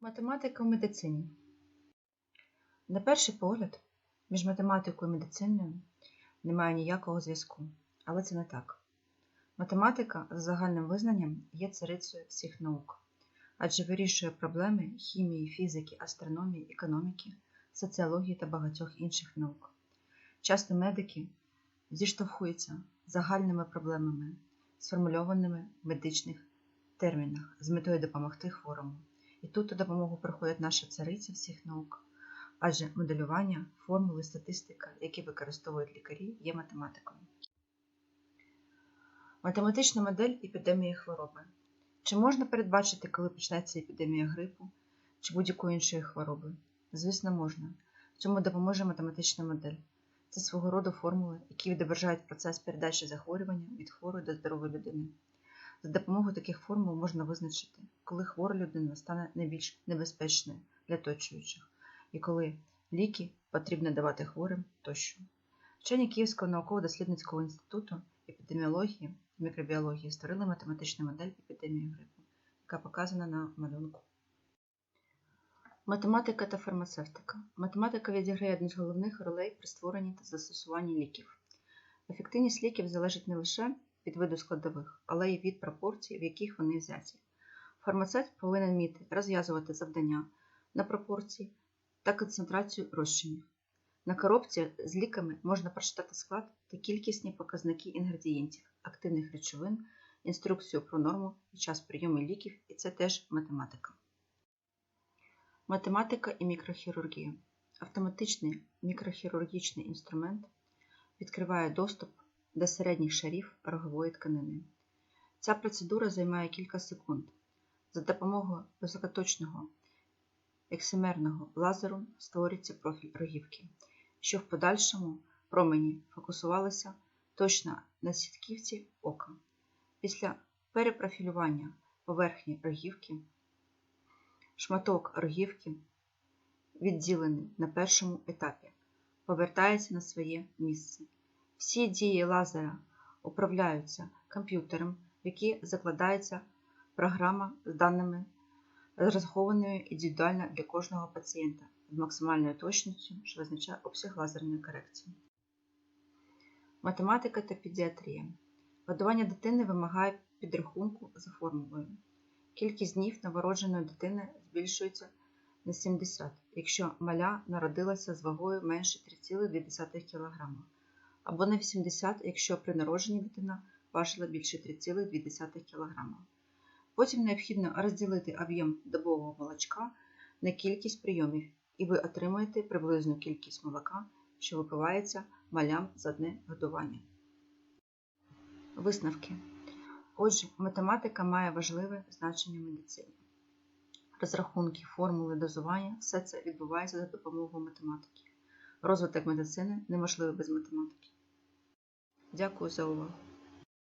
Математика в медицині. На перший погляд, між математикою і медициною немає ніякого зв'язку, але це не так. Математика, за загальним визнанням, є царицею всіх наук, адже вирішує проблеми хімії, фізики, астрономії, економіки, соціології та багатьох інших наук. Часто медики зіштовхуються загальними проблемами, сформульованими в медичних термінах з метою допомогти хворому. І тут у допомогу приходить наша цариця всіх наук, адже моделювання, формули, статистика, які використовують лікарі, є математикою. Математична модель епідемії хвороби. Чи можна передбачити, коли почнеться епідемія грипу чи будь-якої іншої хвороби? Звісно, можна. Цьому допоможе математична модель. Це свого роду формули, які відображають процес передачі захворювання від хворої до здорової людини. За допомогою таких формул можна визначити, коли хвора людина стане найбільш небезпечною для оточуючих, і коли ліки потрібно давати хворим тощо. Вчені Київського науково-дослідницького інституту епідеміології та мікробіології створили математичну модель епідемії грипу, яка показана на малюнку. Математика та фармацевтика. Математика відіграє одну з головних ролей при створенні та застосуванні ліків. Ефективність ліків залежить не лише від виду складових, але й від пропорцій, в яких вони взяті. Фармацевт повинен вміти розв'язувати завдання на пропорції та концентрацію розчинів. На коробці з ліками можна прочитати склад та кількісні показники інгредієнтів, активних речовин, інструкцію про норму і час прийому ліків, і це теж математика. Математика і мікрохірургія. Автоматичний мікрохірургічний інструмент відкриває доступ до середніх шарів рогової тканини. Ця процедура займає кілька секунд. За допомогою високоточного ексимерного лазеру створюється профіль рогівки, що в подальшому промені фокусувалися точно на сітківці ока. Після перепрофілювання поверхні рогівки шматок рогівки, відділений на першому етапі, повертається на своє місце. Всі дії лазера управляються комп'ютером, в який закладається програма з даними, розрахованою індивідуально для кожного пацієнта з максимальною точністю, що визначає обсяг лазерної корекції. Математика та педіатрія. Годування дитини вимагає підрахунку за формулою. Кількість днів новородженої дитини збільшується на 70, якщо маля народилася з вагою менше 3,2 кг, або на 80, якщо при народженні дитина важила більше 3,2 кг. Потім необхідно розділити об'єм добового молочка на кількість прийомів, і ви отримаєте приблизну кількість молока, що випивається малям за одне годування. Висновки. Отже, математика має важливе значення в медицині. Розрахунки, формули, дозування все це відбувається за допомогою математики. Розвиток медицини неможливий без математики. Дякую за увагу.